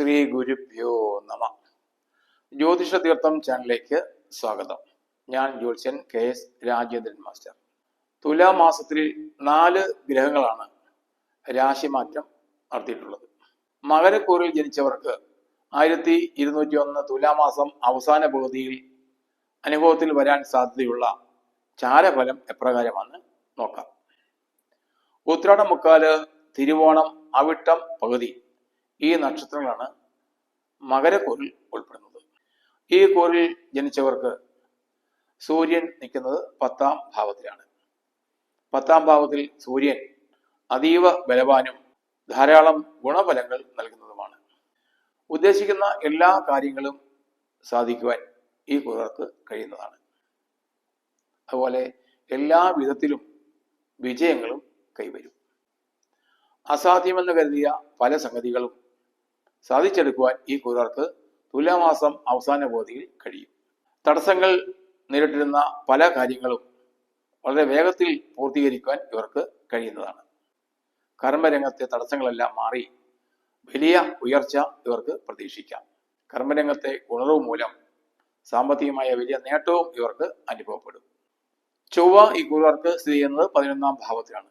ശ്രീ ഗുരുഭ്യോ നമ. ജ്യോതിഷ തീർത്ഥം ചാനലിലേക്ക് സ്വാഗതം. ഞാൻ ജ്യോത്സ്യൻ കെ എസ് രാജേന്ദ്രൻ മാസ്റ്റർ. തുലാമാസത്തിൽ നാല് ഗ്രഹങ്ങളാണ് രാശിമാറ്റം നടത്തിയിട്ടുള്ളത്. മകരക്കൂറിൽ ജനിച്ചവർക്ക് ആയിരത്തി ഇരുന്നൂറ്റി ഒന്ന് തുലാമാസം അവസാന പകുതിയിൽ അനുഭവത്തിൽ വരാൻ സാധ്യതയുള്ള ചാരഫലം എപ്രകാരമാണ് നോക്കാം. ഉത്രാടം മുക്കാൽ തിരുവോണം അവിട്ടം പകുതി. ഈ നക്ഷത്രങ്ങളാണ് മകരക്കോരിൽ ഉൾപ്പെടുന്നത്. ഈ കോറിൽ ജനിച്ചവർക്ക് സൂര്യൻ നിൽക്കുന്നത് പത്താം ഭാവത്തിലാണ്. പത്താം ഭാവത്തിൽ സൂര്യൻ അതീവ ബലവാനും ധാരാളം ഗുണഫലങ്ങൾ നൽകുന്നതുമാണ്. ഉദ്ദേശിക്കുന്ന എല്ലാ കാര്യങ്ങളും സാധിക്കുവാൻ ഈ കുതിർക്ക് കഴിയുന്നതാണ്. അതുപോലെ എല്ലാ വിധത്തിലും വിജയങ്ങളും കൈവരും. അസാധ്യമെന്ന് കരുതിയ പല സംഗതികളും സാധിച്ചെടുക്കുവാൻ ഈ കുതിർക്ക് തുലാമാസം അവസാന ബോധിയിൽ കഴിയും. തടസ്സങ്ങൾ നേരിട്ടിരുന്ന പല കാര്യങ്ങളും വളരെ വേഗത്തിൽ പൂർത്തീകരിക്കുവാൻ ഇവർക്ക് കഴിയുന്നതാണ്. കർമ്മരംഗത്തെ തടസ്സങ്ങളെല്ലാം മാറി വലിയ ഉയർച്ച ഇവർക്ക് പ്രതീക്ഷിക്കാം. കർമ്മരംഗത്തെ ഉണർവ് മൂലം സാമ്പത്തികമായ വലിയ നേട്ടവും ഇവർക്ക് അനുഭവപ്പെടും. ചൊവ്വ ഈ കുറുകാർക്ക് സ്ഥിതി ചെയ്യുന്നത് പതിനൊന്നാം ഭാവത്തിലാണ്.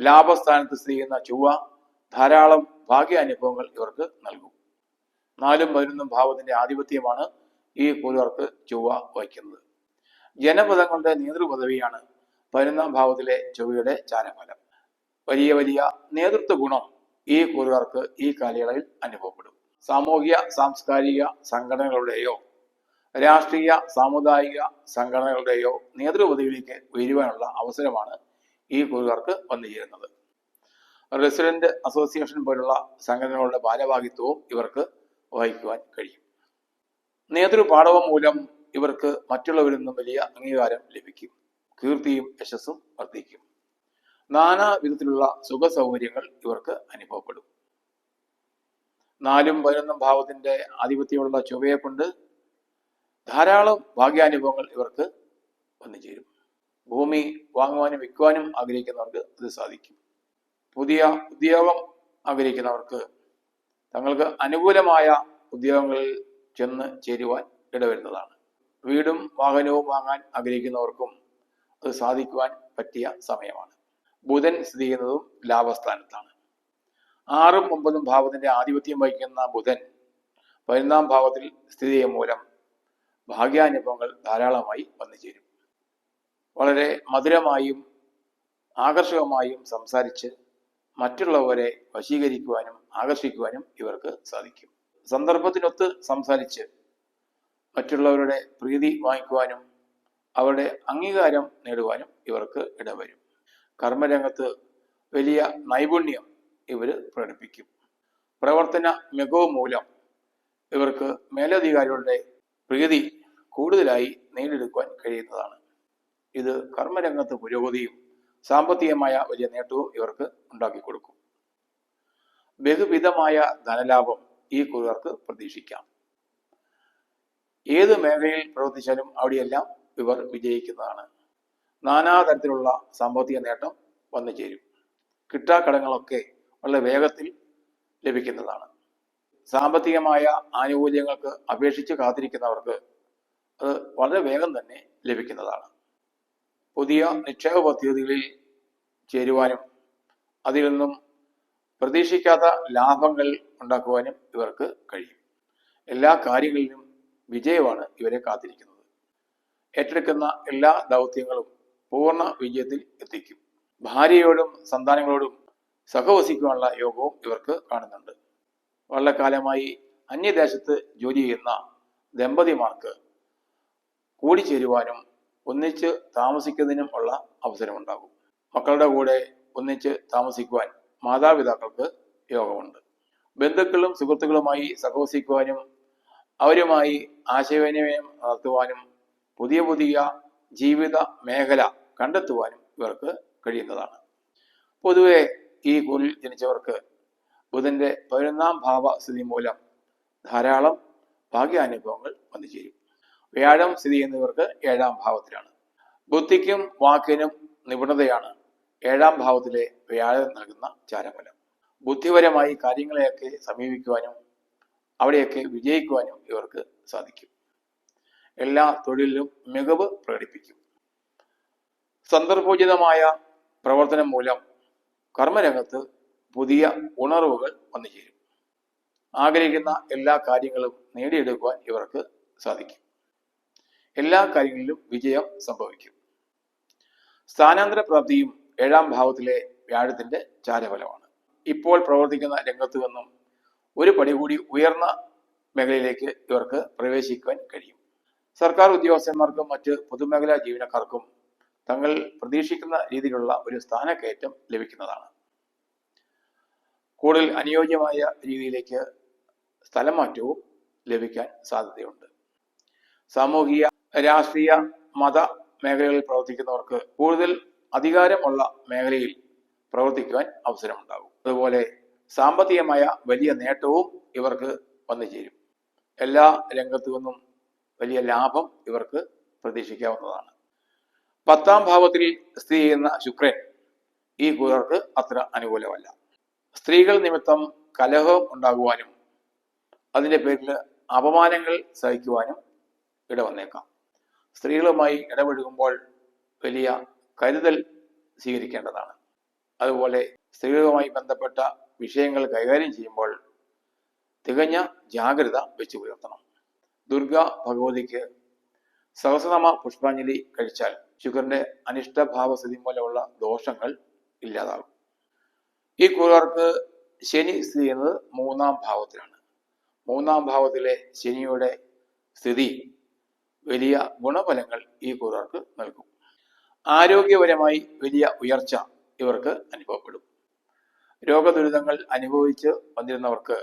ലാഭസ്ഥാനത്ത് സ്ഥിതി ചെയ്യുന്ന ചൊവ്വ ധാരാളം ഭാഗ്യാനുഭവങ്ങൾ ഇവർക്ക് നൽകും. നാലും പതിനൊന്നും ഭാവത്തിന്റെ ആധിപത്യമാണ് ഈ കൂലുകാർക്ക് ചൊവ്വ വഹിക്കുന്നത് ജനപദങ്ങളുടെ നേതൃപദവിയാണ് പതിനൊന്നാം ഭാവത്തിലെ ചൊവ്വയുടെ ചാരഫലം. വലിയ വലിയ നേതൃത്വ ഗുണം ഈ കൂലുകാർക്ക് ഈ കാലയളവിൽ അനുഭവപ്പെടും. സാമൂഹിക സാംസ്കാരിക സംഘടനകളുടെയോ രാഷ്ട്രീയ സാമുദായിക സംഘടനകളുടെയോ നേതൃപദവിയിലേക്ക് ഉയരുവാനുള്ള അവസരമാണ് ഈ കൂലുകാർക്ക് വന്നു ചേരുന്നത് റെസിഡന്റ് അസോസിയേഷൻ പോലുള്ള സംഘടനകളുടെ ഭാരവാഹിത്വവും ഇവർക്ക് വഹിക്കുവാൻ കഴിയും. നേതൃപാഠവം മൂലം ഇവർക്ക് മറ്റുള്ളവരിൽ നിന്നും വലിയ അംഗീകാരം ലഭിക്കും. കീർത്തിയും യശസ്സും വർദ്ധിക്കും. നാനാ വിധത്തിലുള്ള സുഖ സൗകര്യങ്ങൾ ഇവർക്ക് അനുഭവപ്പെടും. നാലും പതിനൊന്നും ഭാവത്തിന്റെ ആധിപത്യമുള്ള ചൊവ്വയെ കൊണ്ട് ധാരാളം ഭാഗ്യാനുഭവങ്ങൾ ഇവർക്ക് വന്നു ചേരും ഭൂമി വാങ്ങുവാനും വിൽക്കുവാനും ആഗ്രഹിക്കുന്നവർക്ക് ഇത് സാധിക്കും. പുതിയ ഉദ്യോഗം ആഗ്രഹിക്കുന്നവർക്ക് തങ്ങൾക്ക് അനുകൂലമായ ഉദ്യോഗങ്ങളിൽ ചെന്ന് ചേരുവാൻ ഇടവരുന്നതാണ്. വീടും വാഹനവും വാങ്ങാൻ ആഗ്രഹിക്കുന്നവർക്കും അത് സാധിക്കുവാൻ പറ്റിയ സമയമാണ്. ബുധൻ സ്ഥിതി ചെയ്യുന്നതും ലാഭസ്ഥാനത്താണ്. ആറും ഒമ്പതും ഭാവത്തിന്റെ ആധിപത്യം വഹിക്കുന്ന ബുധൻ പതിനൊന്നാം ഭാവത്തിൽ സ്ഥിതി ചെയ്യും മൂലം ഭാഗ്യാനുഭവങ്ങൾ ധാരാളമായി വന്നു ചേരും. വളരെ മധുരമായും ആകർഷകമായും സംസാരിച്ച് മറ്റുള്ളവരെ വശീകരിക്കുവാനും ആകർഷിക്കുവാനും ഇവർക്ക് സാധിക്കും. സന്ദർഭത്തിനൊത്ത് സംസാരിച്ച് മറ്റുള്ളവരുടെ പ്രീതി വാങ്ങിക്കുവാനും അവരുടെ അംഗീകാരം നേടുവാനും ഇവർക്ക് ഇടവരും. കർമ്മരംഗത്ത് വലിയ നൈപുണ്യം ഇവർ പ്രകടിപ്പിക്കും. പ്രവർത്തന മികവ് മൂലം ഇവർക്ക് മേലധികാരികളുടെ പ്രീതി കൂടുതലായി നേടിയെടുക്കുവാൻ കഴിയുന്നതാണ്. ഇത് കർമ്മരംഗത്ത് പുരോഗതിയും സാമ്പത്തികമായ വലിയ നേട്ടവും ഇവർക്ക് ഉണ്ടാക്കി കൊടുക്കും. ബഹുവിധമായ ധനലാഭം ഈ കുറുകാർക്ക് പ്രതീക്ഷിക്കാം. ഏത് മേഖലയിൽ പ്രവർത്തിച്ചാലും അവിടെയെല്ലാം ഇവർ വിജയിക്കുന്നതാണ്. നാനാതരത്തിലുള്ള സാമ്പത്തിക നേട്ടം വന്നു ചേരും. കിട്ടാക്കടങ്ങളൊക്കെ വളരെ വേഗത്തിൽ ലഭിക്കുന്നതാണ്. സാമ്പത്തികമായ ആനുകൂല്യങ്ങൾക്ക് അപേക്ഷിച്ച് കാത്തിരിക്കുന്നവർക്ക് അത് വളരെ വേഗം തന്നെ ലഭിക്കുന്നതാണ്. പുതിയ നിക്ഷേപ പദ്ധതികളിൽ ചേരുവാനും അതിൽ നിന്നും പ്രതീക്ഷിക്കാത്ത ലാഭങ്ങൾ ഉണ്ടാക്കുവാനും ഇവർക്ക് കഴിയും. എല്ലാ കാര്യങ്ങളിലും വിജയമാണ് ഇവരെ കാത്തിരിക്കുന്നത്. ഏറ്റെടുക്കുന്ന എല്ലാ ദൗത്യങ്ങളും പൂർണ വിജയത്തിൽ എത്തിക്കും. ഭാര്യയോടും സന്താനങ്ങളോടും സഹവസിക്കുവാനുള്ള യോഗവും ഇവർക്ക് കാണുന്നുണ്ട്. വളരെ കാലമായി അന്യദേശത്ത് ജോലി ചെയ്യുന്ന ദമ്പതിമാർക്ക് കൂടിച്ചേരുവാനും ഒന്നിച്ച് താമസിക്കുന്നതിനും ഉള്ള അവസരമുണ്ടാകും. മക്കളുടെ കൂടെ ഒന്നിച്ച് താമസിക്കുവാൻ മാതാപിതാക്കൾക്ക് യോഗമുണ്ട്. ബന്ധുക്കളും സുഹൃത്തുക്കളുമായി സഹവസിക്കുവാനും അവരുമായി ആശയവിനിമയം നടത്തുവാനും പുതിയ പുതിയ ജീവിത മേഖല കണ്ടെത്തുവാനും ഇവർക്ക് കഴിയുന്നതാണ്. പൊതുവെ ഈ കുറിൽ ജനിച്ചവർക്ക് ബുധന്റെ പതിനൊന്നാം ഭാവസ്ഥിതി മൂലം ധാരാളം ഭാഗ്യാനുഭവങ്ങൾ വന്നു ചേരും വ്യാഴം സ്ഥിതി ചെയ്യുന്നവർക്ക് ഏഴാം ഭാവത്തിലാണ്. ബുദ്ധിക്കും വാക്കിനും നിപുണതയാണ് ഏഴാം ഭാവത്തിലെ വ്യാഴം നൽകുന്ന ചാരഫലം. ബുദ്ധിപരമായി കാര്യങ്ങളെയൊക്കെ സമീപിക്കുവാനും അവിടെയൊക്കെ വിജയിക്കുവാനും ഇവർക്ക് സാധിക്കും. എല്ലാ തൊഴിലിലും മികവ് പ്രകടിപ്പിക്കും. സന്ദർഭോചിതമായ പ്രവർത്തനം മൂലം കർമ്മരംഗത്ത് പുതിയ ഉണർവുകൾ വന്നു ചേരും ആഗ്രഹിക്കുന്ന എല്ലാ കാര്യങ്ങളും നേടിയെടുക്കുവാൻ ഇവർക്ക് സാധിക്കും. എല്ലാ കാര്യങ്ങളിലും വിജയം സംഭവിക്കും. സ്ഥാനാന്തര പ്രാപ്തിയും ഏഴാം ഭാവത്തിലെ വ്യാഴത്തിന്റെ ചാരഫലമാണ്. ഇപ്പോൾ പ്രവർത്തിക്കുന്ന രംഗത്തു നിന്നും ഒരു പടി കൂടി ഉയർന്ന മേഖലയിലേക്ക് ഇവർക്ക് പ്രവേശിക്കാൻ കഴിയും. സർക്കാർ ഉദ്യോഗസ്ഥന്മാർക്കും മറ്റ് പൊതുമേഖലാ ജീവനക്കാർക്കും തങ്ങൾ പ്രതീക്ഷിക്കുന്ന രീതിയിലുള്ള ഒരു സ്ഥാനക്കയറ്റം ലഭിക്കുന്നതാണ്. കൂടുതൽ അനുയോജ്യമായ രീതിയിലേക്ക് സ്ഥലം മാറ്റവും ലഭിക്കാൻ സാധ്യതയുണ്ട്. സാമൂഹിക രാഷ്ട്രീയ മത മേഖലകളിൽ പ്രവർത്തിക്കുന്നവർക്ക് കൂടുതൽ അധികാരമുള്ള മേഖലയിൽ പ്രവർത്തിക്കുവാൻ അവസരമുണ്ടാകും. അതുപോലെ സാമ്പത്തികമായ വലിയ നേട്ടവും ഇവർക്ക് വന്നു ചേരും. എല്ലാ രംഗത്തു നിന്നും വലിയ ലാഭം ഇവർക്ക് പ്രതീക്ഷിക്കാവുന്നതാണ്. പത്താം ഭാവത്തിൽ സ്ഥിതി ചെയ്യുന്ന ശുക്രൻ ഈ കൂറർക്ക് അത്ര അനുകൂലമല്ല. സ്ത്രീകൾ നിമിത്തം കലഹം ഉണ്ടാകുവാനും അതിന്റെ പേരിൽ അപമാനങ്ങൾ സഹിക്കുവാനും ഇടവന്നേക്കാം. സ്ത്രീകളുമായി ഇടപഴകുമ്പോൾ വലിയ കരുതൽ സ്വീകരിക്കേണ്ടതാണ്. അതുപോലെ സ്ത്രീകളുമായി ബന്ധപ്പെട്ട വിഷയങ്ങൾ കൈകാര്യം ചെയ്യുമ്പോൾ തികഞ്ഞ ജാഗ്രത വെച്ചു പുലർത്തണം. ദുർഗ ഭഗവതിക്ക് സഹസ്രനാമ പുഷ്പാഞ്ജലി കഴിച്ചാൽ ശുക്രന്റെ അനിഷ്ടഭാവസ്ഥിതി മൂലമുള്ള ദോഷങ്ങൾ ഇല്ലാതാകും. ഈ കൂറുകാർക്ക് ശനി സ്ഥിതി ചെയ്യുന്നത് മൂന്നാം ഭാവത്തിലാണ്. മൂന്നാം ഭാവത്തിലെ ശനിയുടെ സ്ഥിതി വലിയ ഗുണഫലങ്ങൾ ഈ കൂറുകാർക്ക് നൽകും. ആരോഗ്യപരമായി വലിയ ഉയർച്ച ഇവർക്ക് അനുഭവപ്പെടും. രോഗദുരിതങ്ങൾ അനുഭവിച്ച് വന്നിരുന്നവർക്ക്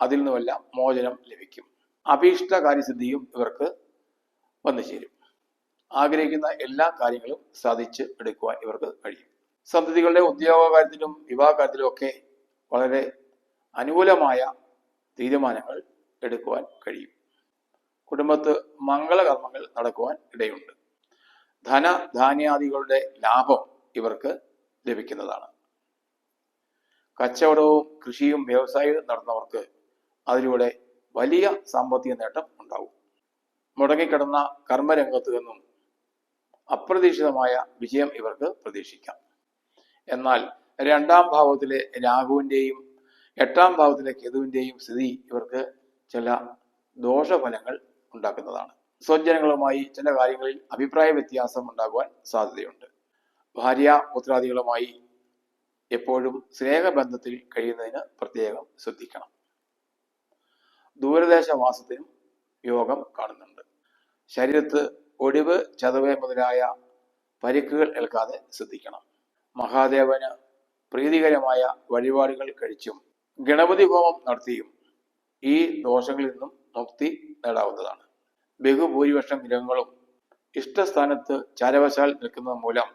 അതിൽ നിന്നുമെല്ലാം മോചനം ലഭിക്കും. അഭീഷ്ട കാര്യസിദ്ധിയും ഇവർക്ക് വന്നു ചേരും. ആഗ്രഹിക്കുന്ന എല്ലാ കാര്യങ്ങളും സാധിച്ച് എടുക്കുവാൻ ഇവർക്ക് കഴിയും. സന്തതികളുടെ ഉദ്യോഗ കാര്യത്തിലും വിവാഹ കാര്യത്തിലും ഒക്കെ വളരെ അനുകൂലമായ തീരുമാനങ്ങൾ എടുക്കുവാൻ കഴിയും. കുടുംബത്ത് മംഗളകർമ്മങ്ങൾ നടക്കുവാൻ ഇടയുണ്ട്. ധന ധാന്യാദികളുടെ ലാഭം ഇവർക്ക് ലഭിക്കുന്നതാണ്. കച്ചവടവും കൃഷിയും വ്യവസായവും നടന്നവർക്ക് അതിലൂടെ വലിയ സാമ്പത്തിക നേട്ടം ഉണ്ടാവും. മുടങ്ങിക്കിടന്ന കർമ്മരംഗത്ത് നിന്നും അപ്രതീക്ഷിതമായ വിജയം ഇവർക്ക് പ്രതീക്ഷിക്കാം. എന്നാൽ രണ്ടാം ഭാവത്തിലെ രാഹുവിന്റെയും എട്ടാം ഭാവത്തിലെ കേതുവിന്റെയും സ്ഥിതി ഇവർക്ക് ചില ദോഷഫലങ്ങൾ ഉണ്ടാക്കുന്നതാണ്. സ്വജനങ്ങളുമായി ചില കാര്യങ്ങളിൽ അഭിപ്രായ വ്യത്യാസം ഉണ്ടാകുവാൻ സാധ്യതയുണ്ട്. ഭാര്യ പുത്രാദികളുമായി എപ്പോഴും സ്നേഹബന്ധത്തിൽ കഴിയുന്നതിന് പ്രത്യേകം ശ്രദ്ധിക്കണം. ദൂരദേശവാസത്തിനും യോഗം കാണുന്നുണ്ട്. ശരീരത്ത് ഒടിവ് ചതവ് മുതലായ പരിക്കുകൾ ഏൽക്കാതെ ശ്രദ്ധിക്കണം. മഹാദേവന് പ്രീതികരമായ വഴിപാടുകൾ കഴിച്ചും ഗണപതി ഹോമം നടത്തിയും ഈ ദോഷങ്ങളിൽ നിന്നും മുക്തി നേടാവുന്നതാണ്. ബഹുഭൂരിപക്ഷം ഗ്രഹങ്ങളും ഇഷ്ടസ്ഥാനത്ത് ചാരവശാൽ നിൽക്കുന്നത് മൂലം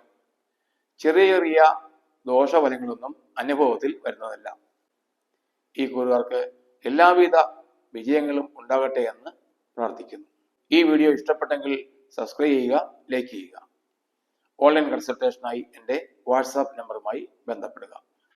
ചെറിയ ചെറിയ ദോഷഫലങ്ങളൊന്നും അനുഭവത്തിൽ വരുന്നതല്ല. ഈ കൂറുകാർക്ക് എല്ലാവിധ വിജയങ്ങളും ഉണ്ടാകട്ടെ എന്ന് പ്രാർത്ഥിക്കുന്നു. ഈ വീഡിയോ ഇഷ്ടപ്പെട്ടെങ്കിൽ സബ്സ്ക്രൈബ് ചെയ്യുക ലൈക്ക് ചെയ്യുക. ഓൺലൈൻ കൺസൾട്ടേഷനായി എന്റെ വാട്സാപ്പ് നമ്പറുമായി ബന്ധപ്പെടുക.